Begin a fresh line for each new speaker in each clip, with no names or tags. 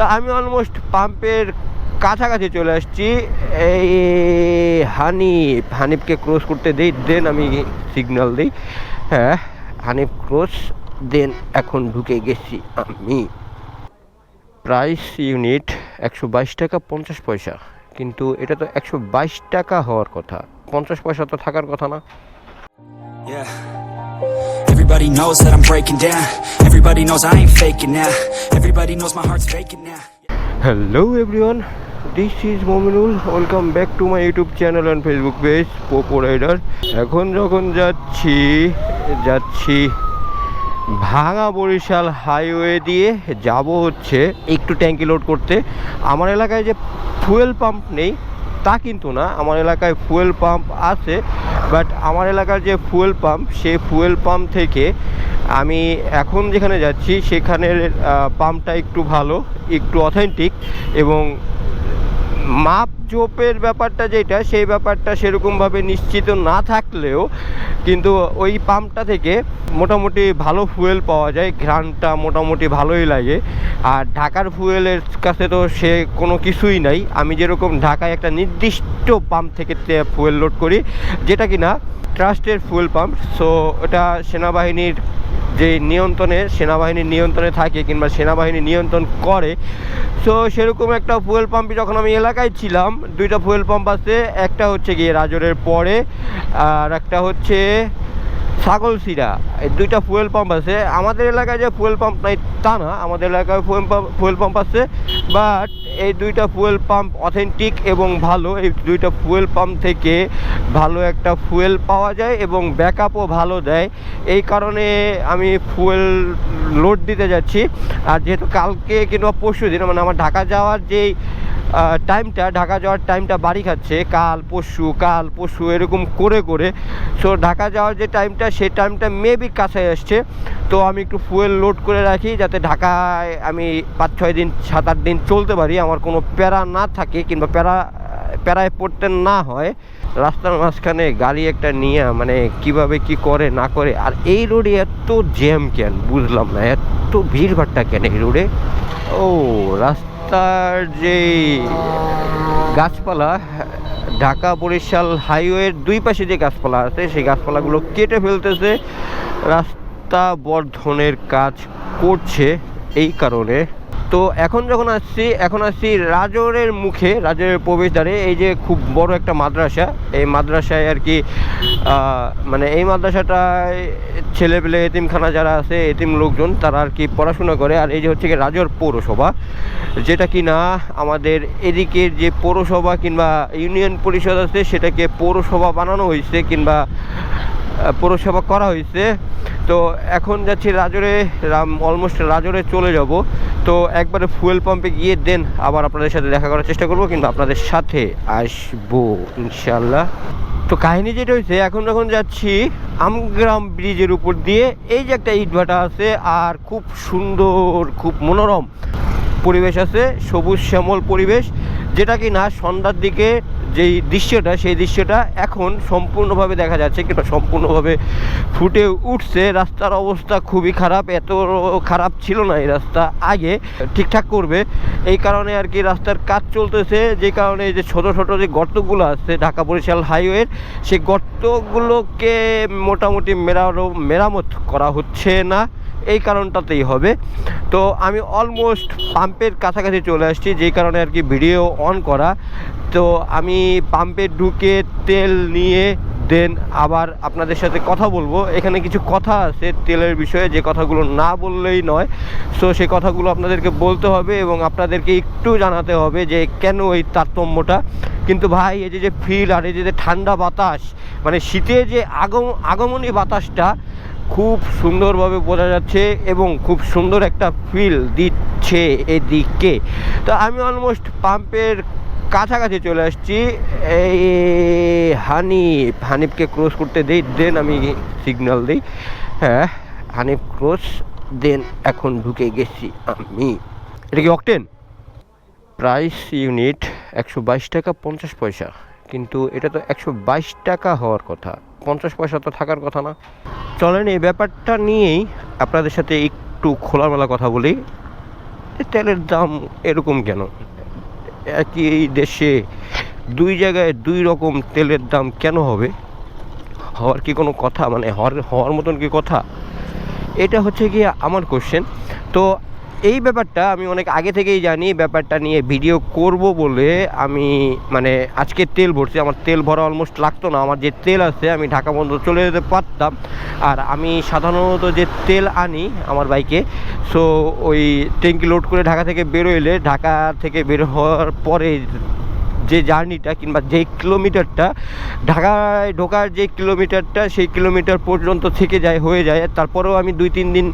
তো আমি অলমোস্ট পাম্পের কাছাকাছি চলে আসছি। এই হানিফ, হানিফকে ক্রস করতে দিই দেন আমি সিগন্যাল দিই। হ্যাঁ হানিফ ক্রস দেন এখন ঢুকে গেছি আমি। প্রাইস ইউনিট একশো বাইশ টাকা পঞ্চাশ পয়সা। কিন্তু এটা তো একশো বাইশ টাকা হওয়ার কথা। পঞ্চাশ পয়সা তো থাকার কথা না.
Everybody knows that I'm breaking down. Everybody knows I ain't faking now. Everybody knows my heart's faking now.
Hello everyone this is Mominul welcome back to my YouTube channel and Facebook page Poco rider এখন যখন যাচ্ছি যাচ্ছি ভাঙা Barishal highway দিয়ে যাব হচ্ছে একটু ট্যাঙ্কি লোড করতে আমার এলাকায় যে ফুয়েল পাম্প নেই তা কিন্তু না, আমার এলাকায় ফুয়েল পাম্প আছে বাট আমার এলাকার যে ফুয়েল পাম্প সেই ফুয়েল পাম্প থেকে আমি এখন যেখানে যাচ্ছি, সেখানের পাম্পটা একটু ভালো, একটু অথেন্টিক এবং মাপ জোপের ব্যাপারটা যেটা, সেই ব্যাপারটা সেরকমভাবে নিশ্চিত না থাকলেও কিন্তু ওই পাম্পটা থেকে মোটামুটি ভালো ফুয়েল পাওয়া যায়, ঘ্রাণটা মোটামুটি ভালোই লাগে। আর ঢাকার ফুয়েলের কাছে তো সে কোনো কিছুই নাই। আমি যেরকম ঢাকায় একটা নির্দিষ্ট পাম্প থেকে ফুয়েল লোড করি, যেটা কিনা ট্রাস্টের ফুয়েল পাম্প, সো ওটা সেনাবাহিনীর যে নিয়ন্ত্রণে সেনাবাহিনীর নিয়ন্ত্রণে থাকে কিংবা সেনাবাহিনী নিয়ন্ত্রণ করে সো সেরকম একটা ফুয়েল পাম্পে যখন আমি এলাকায় ছিলাম, দুইটা ফুয়েল পাম্প আছে, একটা হচ্ছে গিয়ে রাজরের পরে, আর একটা হচ্ছে ছাগলসিরা এই দুইটা ফুয়েল পাম্প আছে। আমাদের এলাকায় যে ফুয়েল পাম্প নাই, তা না। আমাদের এলাকায় ফুয়েল পাম্প ফুয়েল পাম্প আছে। বাট এই দুইটা ফুয়েল পাম্প অথেন্টিক এবং ভালো। এই দুইটা ফুয়েল পাম্প থেকে ভালো একটা ফুয়েল পাওয়া যায় এবং ব্যাকআপও ভালো দেয়। এই কারণে আমি ফুয়েল লোড দিতে যাচ্ছি। আর যেহেতু কালকে কিংবা পরশু দিন মানে আমার ঢাকা যাওয়ার যেই টাইমটা ঢাকা যাওয়ার টাইমটা বাড়ি খাচ্ছে। কাল, পরশু কাল, পরশু, এরকম করে করে। সো ঢাকা যাওয়ার যে টাইমটা সেই টাইমটা মেবি কাছে আসছে। তো আমি একটু ফুয়েল লোড করে রাখি, যাতে ঢাকায় আমি পাঁচ, ছয় দিন, সাত, আট দিন চলতে পারি। আমার কোনো প্যারা না থাকে, কিংবা প্যারা, প্যারায় পড়তে না হয়। রাস্তার মাঝখানে গাড়ি একটা নিয়ে মানে কীভাবে কি করে, না করে। আর এই রোডে এত জ্যাম কেন? বুঝলাম না, এত ভিড়ভাট্টা কেন এই রোডে? ও রাস্তার যে গাছপালা, ঢাকা বরিশাল হাইওয়ের দুই পাশে যে গাছপালা আছে, সেই গাছপালাগুলো কেটে ফেলতেছে। রাস্তা বর্ধনের কাজ করছে এই কারণে। তো এখন যখন আসছি, এখন আসছি রাজরের মুখে, রাজরের প্রবেশদ্বারে, এই যে খুব বড় একটা মাদ্রাসা, এই মাদ্রাসায় আর কি মানে এই মাদ্রাসাটায় ছেলেপেলে, এতিমখানা যারা আছে, এতিম লোকজন, তারা আর কি পড়াশোনা করে। আর এই যে হচ্ছে রাজর পৌরসভা, যেটা কি না আমাদের এদিকের যে পৌরসভা কিংবা ইউনিয়ন পরিষদ আছে, সেটাকে পৌরসভা বানানো হয়েছে কিংবা পৌরসভা করা হয়েছে। তো এখন যাচ্ছি রাজরে অলমোস্ট রাজরে চলে যাব। তো একবারে ফুয়েল পাম্পে গিয়ে দেন আবার আপনাদের সাথে দেখা করার চেষ্টা করব, কিন্তু আপনাদের সাথে আসব ইনশাল্লাহ তো কাহিনী যেটা হয়েছে, এখন যখন যাচ্ছি আমগ্রাম ব্রিজের উপর দিয়ে, এই যে একটা ইটভাটা আছে আর খুব সুন্দর, খুব মনোরম পরিবেশ আছে, সবুজ শ্যামল পরিবেশ, যেটা কি না সন্ধ্যার দিকে যেই দৃশ্যটা, সেই দৃশ্যটা এখন সম্পূর্ণভাবে দেখা যাচ্ছে কিংবা সম্পূর্ণভাবে ফুটে উঠছে। রাস্তার অবস্থা খুবই খারাপ, এত খারাপ ছিল না এই রাস্তা আগে। ঠিকঠাক করবে। এই কারণে আর কি রাস্তার কাজ চলতেছে। যে কারণে যে ছোট ছোট যে গর্তগুলো আছে ঢাকা বরিশাল হাইওয়ের, সেই গর্তগুলোকে মোটামুটি মেরানো মেরামত করা হচ্ছে না। এই কারণটাতেই হবে। তো আমি অলমোস্ট পাম্পের কাছাকাছি চলে আসছি যেই কারণে আর কি ভিডিও অন করা। তো আমি পাম্পে ঢুকে তেল নিয়ে দেন, আবার আপনাদের সাথে কথা বলব। এখানে কিছু কথা আছে তেলের বিষয়ে, যে কথাগুলো না বললেই নয়। সো সেই কথাগুলো আপনাদেরকে বলতে হবে এবং আপনাদেরকে একটু জানাতে হবে যে কেন এই তারতম্যটা। কিন্তু ভাই, এই যে ফিল আর এই যে ঠান্ডা বাতাস মানে শীতে যে আগম, আগমনী বাতাসটা খুব সুন্দরভাবে বোঝা যাচ্ছে এবং খুব সুন্দর একটা ফিল দিচ্ছে এদিকে। তো আমি অলমোস্ট পাম্পের কাছাকাছি চলে আসছি। এই হানিফ, হানিফকে ক্রস করতে দিই দেন আমি সিগন্যাল দিই। হ্যাঁ হানিফ ক্রস দেন এখন ঢুকে গেছি আমি। এটা কি অকটেন প্রাইস ইউনিট একশো বাইশ টাকা পঞ্চাশ পয়সা। কিন্তু এটা তো একশো বাইশ টাকা হওয়ার কথা। পঞ্চাশ পয়সা তো থাকার কথা না। চলেন এই ব্যাপারটা নিয়েই আপনাদের সাথে একটু খোলামেলা কথা বলি। তেলের দাম এরকম কেন? একই দেশে দুই জায়গায় দুই রকম তেলের দাম কেন হবে? হওয়ার কি কোনো কথা? মানে হওয়ার হওয়ার মতন কি কথা? এটা হচ্ছে কি আমার কোশ্চেন তো এই ব্যাপারটা আমি অনেক আগে থেকেই জানি ব্যাপারটা নিয়ে ভিডিও করব বলে আমি মানে আজকে তেল ভরছি। আমার তেল ভরা অলমোস্ট লাগতো না, আমার যে তেল আছে আমি ঢাকা বন্ধ চলে যেতে পারতাম। আর আমি সাধারণত যে তেল আনি আমার বাইকে সো ওই ট্যাঙ্কি লোড করে ঢাকা থেকে বেরোইলে ঢাকা থেকে বের হওয়ার পরে যে জার্নিটা কিংবা যেই কিলোমিটারটা ঢাকায় ঢোকার যে কিলোমিটারটা সেই কিলোমিটার পর্যন্ত থেকে যায়, হয়ে যায়। তারপরেও আমি দুই তিন দিন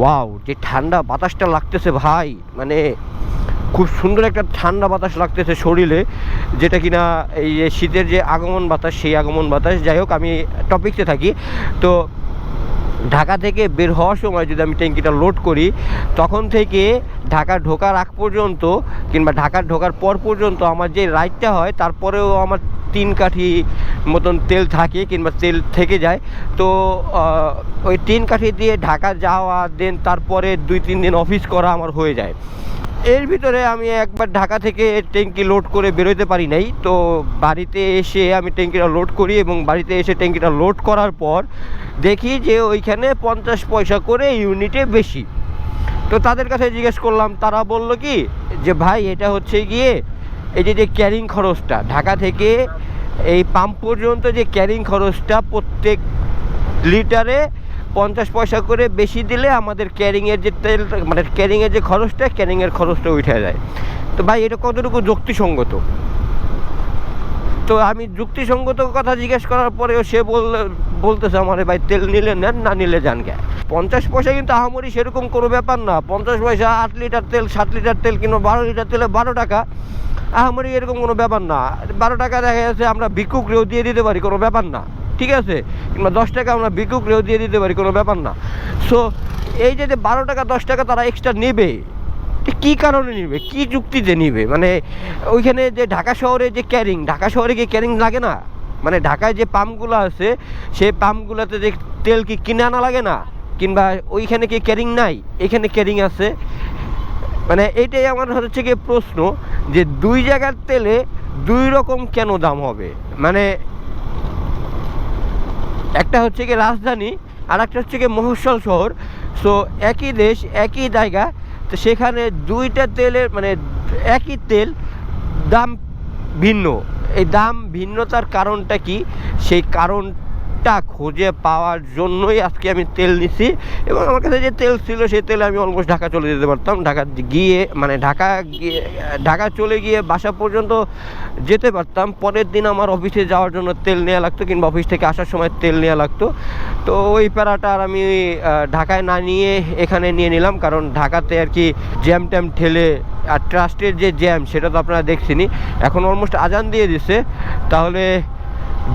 ওয়াও যে ঠান্ডা বাতাসটা লাগতেছে ভাই মানে খুব সুন্দর একটা ঠান্ডা বাতাস লাগতেছে শরীরে, যেটা কিনা এই যে শীতের যে আগমন বাতাস, সেই আগমন বাতাস। যাই হোক, আমি টপিকতে থাকি। তো ঢাকা থেকে বের হওয়ার সময় যদি আমি ট্যাঙ্কিটা লোড করি, তখন থেকে ঢাকা ঢোকার আগ পর্যন্ত কিংবা ঢাকা ঢোকার পর পর্যন্ত আমার যে রাইডটা হয়, তারপরেও আমার তিন কাঠি মতন তেল থাকে কিংবা তেল থেকে যায়। তো ওই তিন কাঠি দিয়ে ঢাকা যাওয়া, দেন তারপরে দুই, তিন দিন অফিস করা আমার হয়ে যায়। এর ভিতরে আমি একবার ঢাকা থেকে ট্যাঙ্কি লোড করে বেরোতে পারি নাই। তো, বাড়িতে এসে আমি ট্যাঙ্কিটা লোড করি এবং বাড়িতে এসে ট্যাঙ্কিটা লোড করার পর দেখি যে ওইখানে পঞ্চাশ পয়সা করে ইউনিটে বেশি। তো তাদের কাছে জিজ্ঞেস করলাম, তারা বলল কি? যে ভাই, এটা হচ্ছে গিয়ে এই যে যে ক্যারিং খরচটা, ঢাকা থেকে এই পাম্প পর্যন্ত যে ক্যারিং খরচটা প্রত্যেক লিটারে পঞ্চাশ পয়সা করে বেশি দিলে আমাদের ক্যারিংয়ের যে তেল মানে ক্যারিংয়ের যে খরচটা, ক্যারিংয়ের খরচটা উঠে যায়। তো ভাই, এটা কতটুকু যুক্তিসঙ্গত? তো আমি যুক্তিসঙ্গত কথা জিজ্ঞেস করার পরেও সে বল বলতেছে আমার, ভাই, তেল নিলে নেন, না নিলে যান গে। পঞ্চাশ পয়সা কিন্তু আহামরি সেরকম কোনো ব্যাপার না। পঞ্চাশ পয়সা আট লিটার তেল, সাত লিটার তেল কিংবা বারো লিটার তেলে বারো টাকা। আহামরি এরকম কোনো ব্যাপার না। বারো টাকা দেখা যাচ্ছে আমরা ভিক্ষুকরেও দিয়ে দিতে পারি, কোনো ব্যাপার না। ঠিক আছে? কিংবা দশ টাকা আমরা ভিক্ষুকরেও দিয়ে দিতে পারি, কোনো ব্যাপার না। সো এই যে বারো টাকা, দশ টাকা তারা এক্সট্রা নেবে কী কারণে নিবে? কী যুক্তিতে নিবে? মানে ওইখানে যে ঢাকা শহরে যে ক্যারিং ঢাকা শহরে কি ক্যারিং লাগে না? মানে ঢাকায় যে পাম্পগুলো আছে, সেই পাম্পগুলোতে যে তেল কি কিনে আনা লাগে না? কিংবা ওইখানে কি ক্যারিং নাই? এখানে ক্যারিং আছে। মানে এইটাই আমার হচ্ছে গিয়ে প্রশ্ন যে দুই জায়গার তেলে দুই রকম কেন দাম হবে? মানে একটা হচ্ছে গিয়ে রাজধানী, আর একটা হচ্ছে গিয়ে মফস্বল শহর। সো একই দেশ, একই জায়গা, তো সেখানে দুইটা তেলের মানে একই তেল দাম ভিন্ন। এই দাম ভিন্নতার কারণটা কি? সেই কারণটা খুঁজে পাওয়ার জন্যই আজকে আমি তেল নিছি এবং আমার কাছে যে তেল ছিল, সেই তেলে আমি অলমোস্ট ঢাকা চলে যেতে পারতাম। ঢাকা গিয়ে মানে ঢাকা গিয়ে, ঢাকা চলে গিয়ে বাসা পর্যন্ত যেতে পারতাম। পরের দিন আমার অফিসে যাওয়ার জন্য তেল নেওয়া লাগতো কিংবা অফিস থেকে আসার সময় তেল নেওয়া লাগতো। তো ওই প্যারাটা আর আমি ঢাকায় না নিয়ে এখানে নিয়ে নিলাম। কারণ ঢাকাতে আর কি জ্যাম ট্যাম ঠেলে আর ট্রাস্টের যে জ্যাম সেটা তো আপনারা দেখছেনই। এখন অলমোস্ট আজান দিয়ে দিছে। তাহলে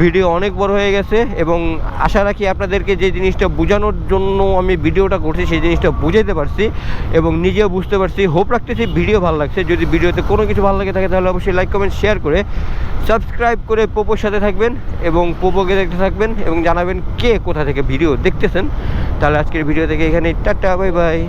ভিডিও অনেক বড় হয়ে গেছে এবং আশা রাখি আপনাদেরকে যে জিনিসটা বোঝানোর জন্য আমি ভিডিওটা করছি, সেই জিনিসটা বুঝাইতে পারছি এবং নিজেও বুঝতে পারছি। হোপ রাখতেছি ভিডিও ভালো লাগছে। যদি ভিডিওতে কোনো কিছু ভালো লাগে থাকে, তাহলে অবশ্যই লাইক কমেন্ট শেয়ার করে সাবস্ক্রাইব করে পোপোর সাথে থাকবেন এবং পোপোকে দেখতে থাকবেন এবং জানাবেন কে কোথা থেকে ভিডিও দেখতেছেন। তাহলে আজকের ভিডিও থেকে এখানে টাটা বাই বাই